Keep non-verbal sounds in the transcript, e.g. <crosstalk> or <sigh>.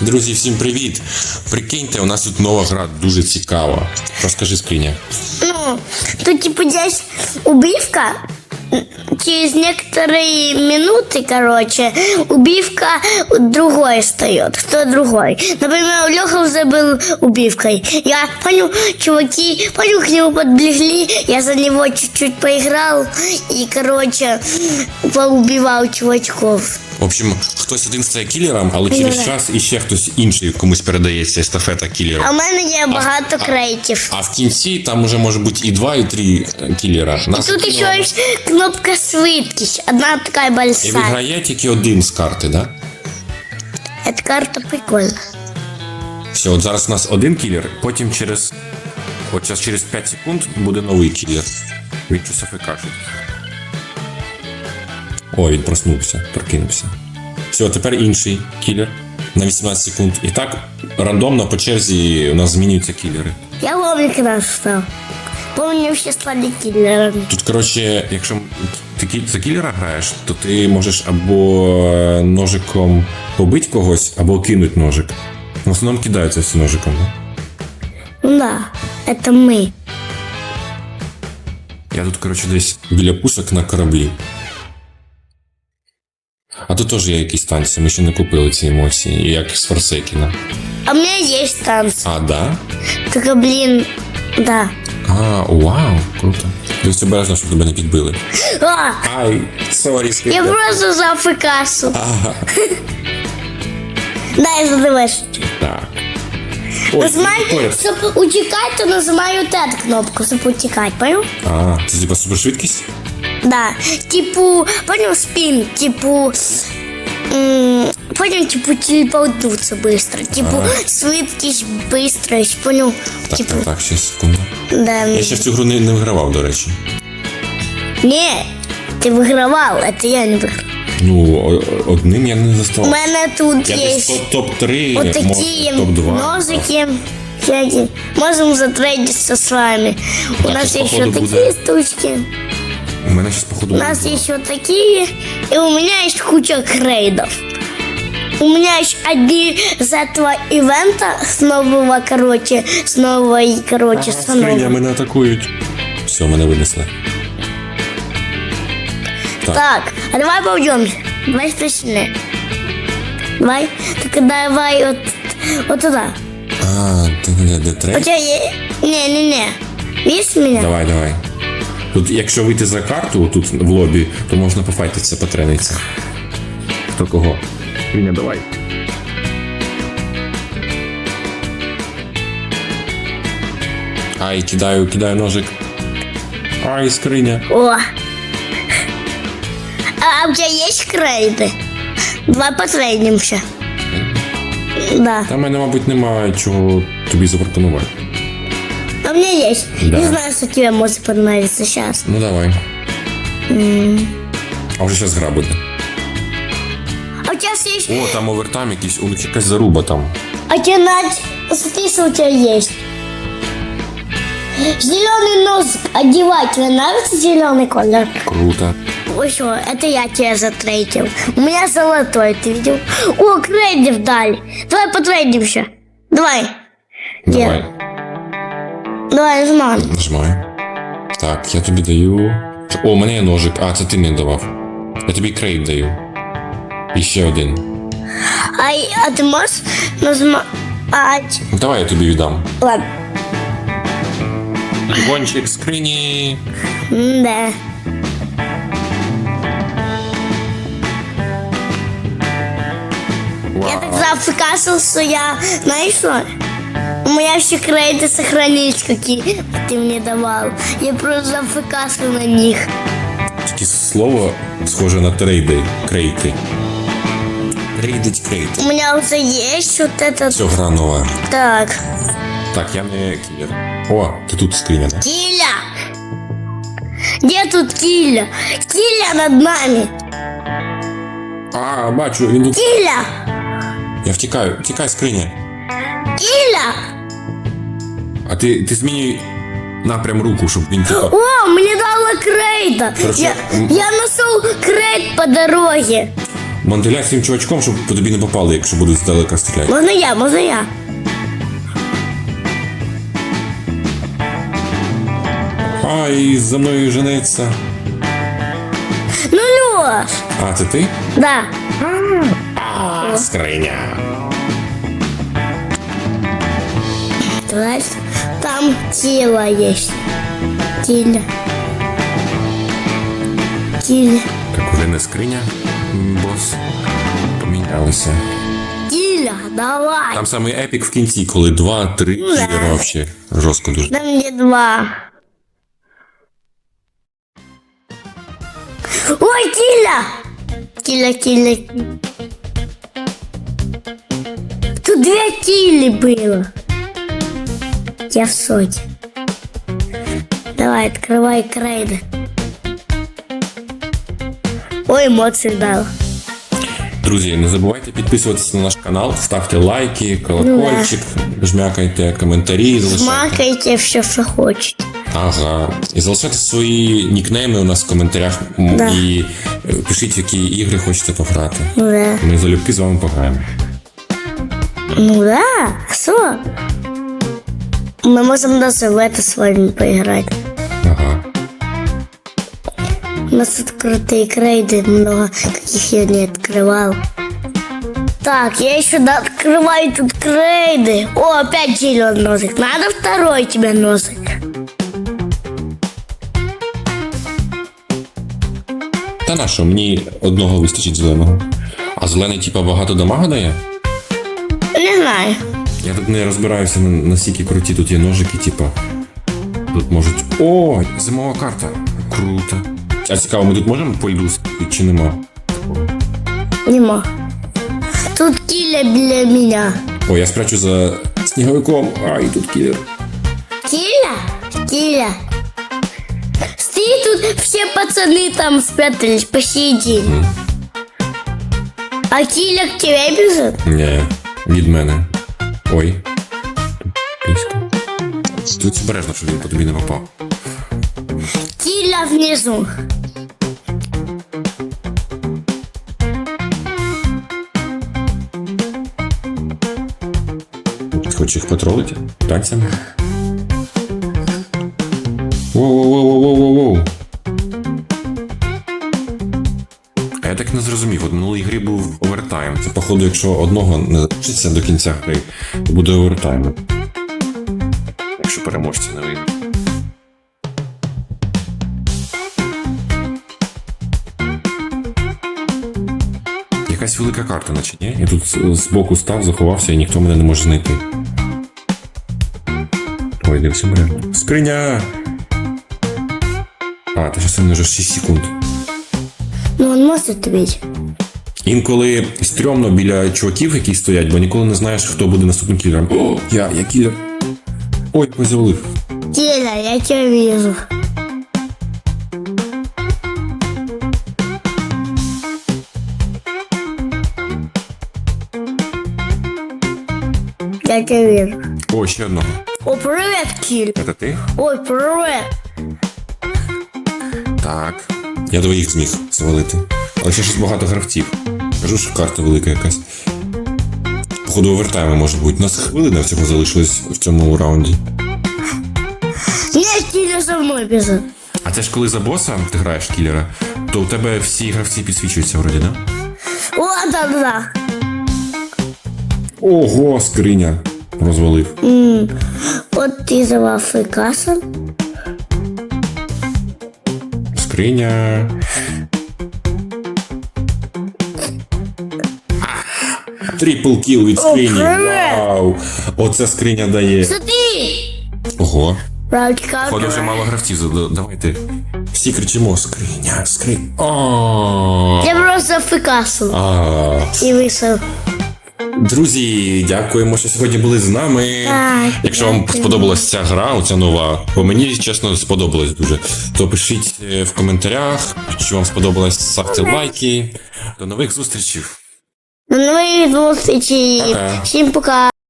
Друзі, всім привіт! Прикиньте, у нас тут нова гра дуже цікава. Розкажи скриня. Ну, тут типа здесь убивка. Через некоторые минуты, короче, убивка другой встает. Кто другой? Например, Леха уже был убивкой. Я понял, чуваки, понял, к нему подбегли, я за него чуть-чуть поиграл и, короче, поубивал чувачков. В общем, хтось один стає кілером, але через Кілера. час іще хтось інший комусь передається естафета кілера. А в мене є багато крейтів. А в кінці там уже може бути і два, і три е, кілера. Нас Тут кинуло. еще есть кнопка швидкість. Одна такая І большая. виграє тільки один з карти, да? Эта карта прикольна. Все, от зараз у нас один кілер, потім через. От зараз через 5 секунд буде новий кілер. Він щось афекашить. О, він проснувся, прокинувся. Все, тепер інший кілер на 18 секунд. І так рандомно по черзі у нас змінюються кілери. Я помню, когда стал. Помню, стали киллерами. Тут, коротше, якщо ти за кілера граєш, то ти можеш або е, ножиком побити когось, або кинути ножик. В основному кидаються всі ножиком. Да? Ну да, это мы. Я тут, коротше, десь біля пусок на кораблі. А тут теж є якісь танці, ми ще не купили ці емоції, як з Форсекіна. А у меня есть танцы. А, да? Только, блин, да. А, вау, круто. Дивись обережно, щоб тебе не підбили. А, Ай, сорі, я скриня. просто за АФКсу. Ага, <laughs> Дай задавай. так. Ой, Нажимай, поряд. чтобы утекать, то нажимаю вот эту кнопку, чтобы утекать, понял? А, це типа супершвидкість? Да. Типу, понял, спин, типу... Понял, типу, телепортнуться быстро. Типу, швидкість быстро, понял? Так, Типу, так, так, ще секунду. да. Я ще в цю гру не, не вигравав, до речі. Не, ти вигравав, це я не виграв. Ну, о- одним я не У заставав. мене тут Я є десь топ- топ-3, от такі топ-2. ножики. всякі. Можемо затрейдитися з вами. У нас щас, є ще походу, такі буде. штучки. У мене зараз, походу, У нас есть вот такие, и у меня есть куча крейдов. У меня есть одни с этого ивента, с нового, короче, с новой, короче, с Скриня, нового. мене атакують. Все, мене винесли. Так, а давай пойдем. Давай спешнее. Давай, только давай вот, вот туда. А, ти де, де У третій? тебя есть... Не-не-не. Видишь меня? Давай, давай. Тут, якщо вийти за карту тут в лобі, то можна пофайтитися, потренитися. Хто кого? Скриня, давай. Ай, кидаю, кидаю ножик. Ай, скриня. О. А у тебя есть крейды? Давай потрейдимся. Да. Та в мене, мабуть, немає чого тобі запропонувати. А у меня есть. Да. Не знаю, что тебе может понравиться сейчас. Ну давай. А вже зараз гра буде. А у тебя есть... О, там овертайм якийсь, у них якась заруба там. А тебе Надь, смотри, что у тебя есть. Зеленый носик одевать. Тебе нравится зеленый колер? Круто. Ой, что, это я тебя затрейдил. У меня золотой, ты видел? О, крейдив дали. Давай потрейдимся. Давай. Давай. Давай, нажимай. Нажимаю. Так, я тобі даю. О, у мене є ножик. А, це ти мені давав. Я тобі крейт даю. І ще один. А, а ты можешь нажимать? Ну, Давай я тобі віддам. Ладно. Гонщик скрині. Да. Я так зафикасил, что я... Знаешь что? У меня все крейды сохранились, какие ты мне давал. Я просто зафикасил на них. Таке слово схоже на трейди. Крейти. Трейдить крейти. У меня уже есть вот этот... Все, гра нова. Так. Так, я не кілер. О, ти тут скриня, так? Киля! Где тут Киля? Киля над нами! А, бачу, він тут. Киля! Я втікаю. Тікай, скриня. Киля! А ти, ти змінюй напрям руку, щоб він типа. О, мне дала крейда! Хорошо. Я, я нашел крейд по дороге. Манделя цим чувачком, щоб по тобі не попали, якщо будуть здалека стріляти. Можна я, можна я. Ай, за мною женеться. Ну, Льош. А, це ти? Да. Скриня. Давай. Там. Тіло. Тіло. Так уже не скриня, бос. Помінялися. Тіло, давай. Там самий епік в кінці, коли два-три Ну, вообще жорстко дуже. Там є два. Ой, тіля! Тіля, тіля. Тут две тілі було. Я в соті. Давай, открывай крейды. Ой, емоції дала. Друзі, не забувайте підписуватися на наш канал, ставте лайки, колокольчик, жмякайте коментарі, залишайте. Смакайте все, що хочете. Ага. І залишайте свої нікнейми у нас в коментарях м, Да. і е, пишіть, які ігри хочете пограти. Ну да. Ми залюбки з вами пограємо. Ну да, что? Мы можем даже в это с вами поиграть. Ага. У нас тут крутые крейды, много каких я не открывал. Так, я еще да- открываю тут крейды. О, опять зеленый носик. Надо второй тебе носик. Та на що, мені одного вистачить зеленого. А зелений, типа, багато дамага дає? Не знаю. Я тут не розбираюся на- наскільки круті тут є ножики, типа. Тут можуть. О, зимова карта. Круто. А цікаво, ми тут можемо по льду чи нема? Нема. Тут киля для меня. О, я спрячу за сніговиком. А, і тут кілер. Киля? Киля. Стоит тут все пацаны там спрятались посередине. А Киля к тебе бежит? Ні, від мене. Ой. Тут близько. Тут обережно, щоб він по тобі не попав. Тіля внизу. Ти хочеш їх потролити? Танцями? Не зрозумів, от в минулій грі був овертайм. Це, походу, якщо одного не закінчиться до кінця гри, то буде овертайм. Якщо переможця не вийде. Якась велика карта, наче ні? Я тут з- збоку став, заховався і ніхто мене не може знайти. Ой, дивись обережно. Скриня! А, ти ще вже 6 секунд. Может быть. Інколи стрьомно біля чуваків, які стоять, бо ніколи не знаєш, хто буде наступним кілером. О, я, я кілер. Ой, позавалив. Киля, я тебя вижу. Я тебя вижу. О, ще одного. О, привет, Киль. Це ти? Ой, привет. Так. Я двоїх зміг завалити. Але ще щось багато гравців. Кажу, що карта велика якась. Походу, овертайми може бути. У нас хвилина всього залишилось в цьому раунді. Нет, Киля за мной бежит. А це ж коли за боса ти граєш кілера, то у тебе всі гравці підсвічуються вроді, да? О, да, да. Ого, скриня. Розвалив. Вот ты за Африкаса. Скриня. Трипл кіл від скрині. Вау! Оце скриня дає. Ого. Походу вже мало гравців. Давайте. Всі кричимо скриня, скриня. Я просто. А. И вышел. Друзі, дякуємо, що сьогодні були з нами. Так, Якщо вам дякую. сподобалась ця гра, оця нова, бо мені чесно сподобалось дуже. То пишіть е, в коментарях, що вам сподобалось, ставте лайки. До нових зустрічей. До нових зустрічей. Пока. Всім пока.